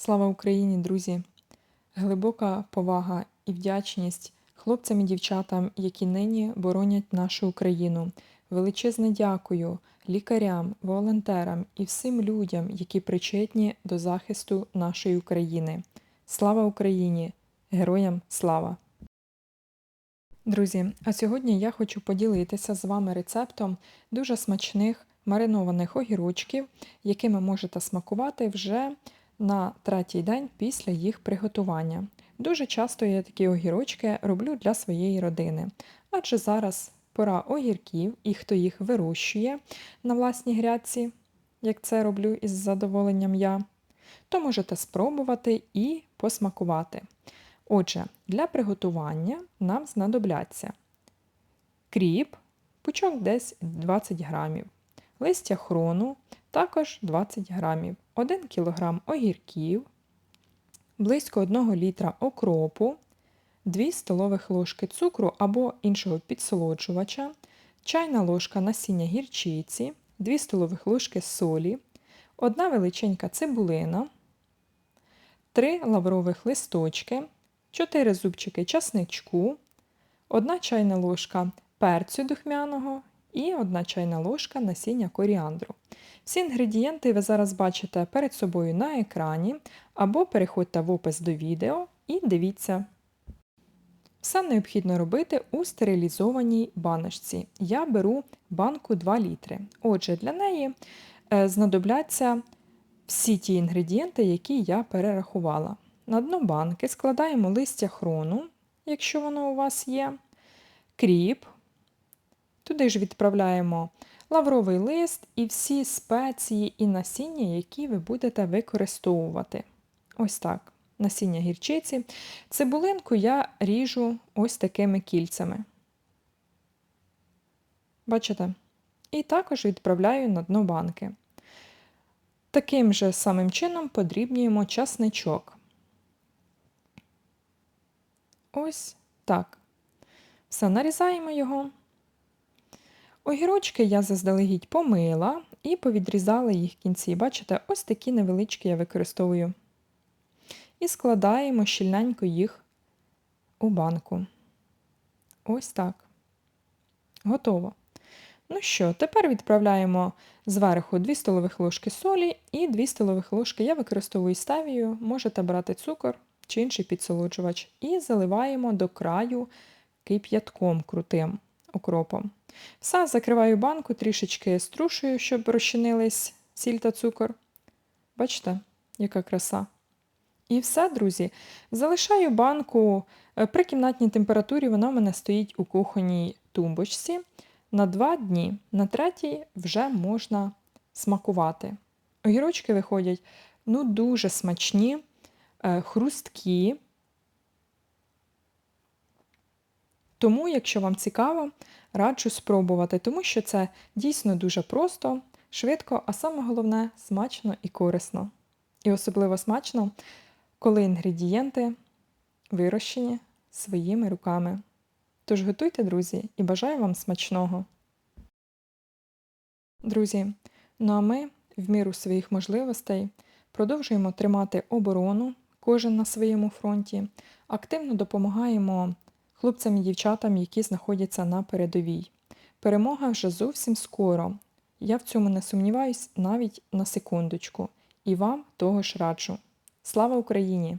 Слава Україні, друзі! Глибока повага і вдячність хлопцям і дівчатам, які нині боронять нашу Україну. Величезне дякую лікарям, волонтерам і всім людям, які причетні до захисту нашої України. Слава Україні! Героям слава! Друзі, а сьогодні я хочу поділитися з вами рецептом дуже смачних маринованих огірочків, якими можете смакувати вже на третій день після їх приготування. Дуже часто я такі огірочки роблю для своєї родини, адже зараз пора огірків і хто їх вирощує на власній грядці, як це роблю із задоволенням я, то можете спробувати і посмакувати. Отже, для приготування нам знадобляться кріп, пучок десь 20 грамів, листя хрону також 20 грамів, 1 кг огірків, близько 1 літра окропу, 2 столових ложки цукру або іншого підсолоджувача, чайна ложка насіння гірчиці, 2 столових ложки солі, 1 величенька цибулина, 3 лаврових листочки, 4 зубчики часничку, 1 чайна ложка перцю духмяного і 1 чайна ложка насіння коріандру. Всі інгредієнти ви зараз бачите перед собою на екрані, або переходьте в опис до відео і дивіться. Все необхідно робити у стерилізованій баночці. Я беру банку 2 літри. Отже, для неї е, знадобляться всі ті інгредієнти, які я перерахувала. На дно банки складаємо листя хрону, якщо воно у вас є, кріп. Туди ж відправляємо лавровий лист і всі спеції і насіння, які ви будете використовувати. Ось так. Насіння гірчиці. Цибулинку я ріжу ось такими кільцями. Бачите? І також відправляю на дно банки. Таким же самим чином подрібнюємо часничок. Ось так. Все, нарізаємо його. Огірочки я заздалегідь помила і повідрізала їх кінці. Бачите, ось такі невеличкі я використовую. І складаємо щільненько їх у банку. Ось так. Готово. Ну що, тепер відправляємо зверху 2 столових ложки солі і 2 столових ложки я використовую ставію, можете брати цукор чи інший підсолоджувач. І заливаємо до краю кип'ятком крутим окропом. Все, закриваю банку, трішечки струшую, щоб розчинились сіль та цукор. Бачите, яка краса. І все, друзі. Залишаю банку е, при кімнатній температурі, вона в мене стоїть у кухонній тумбочці. На два дні, на третій вже можна смакувати. Огірочки виходять ну, дуже смачні, е, хрусткі. Тому, якщо вам цікаво, раджу спробувати, тому що це дійсно дуже просто, швидко, а саме головне смачно і корисно. І особливо смачно, коли інгредієнти вирощені своїми руками. Тож готуйте, друзі, і бажаю вам смачного. Друзі, ну а ми, в міру своїх можливостей, продовжуємо тримати оборону, кожен на своєму фронті, активно допомагаємо хлопцям і дівчатам, які знаходяться на передовій. Перемога вже зовсім скоро. Я в цьому не сумніваюсь навіть на секундочку, і вам того ж раджу. Слава Україні!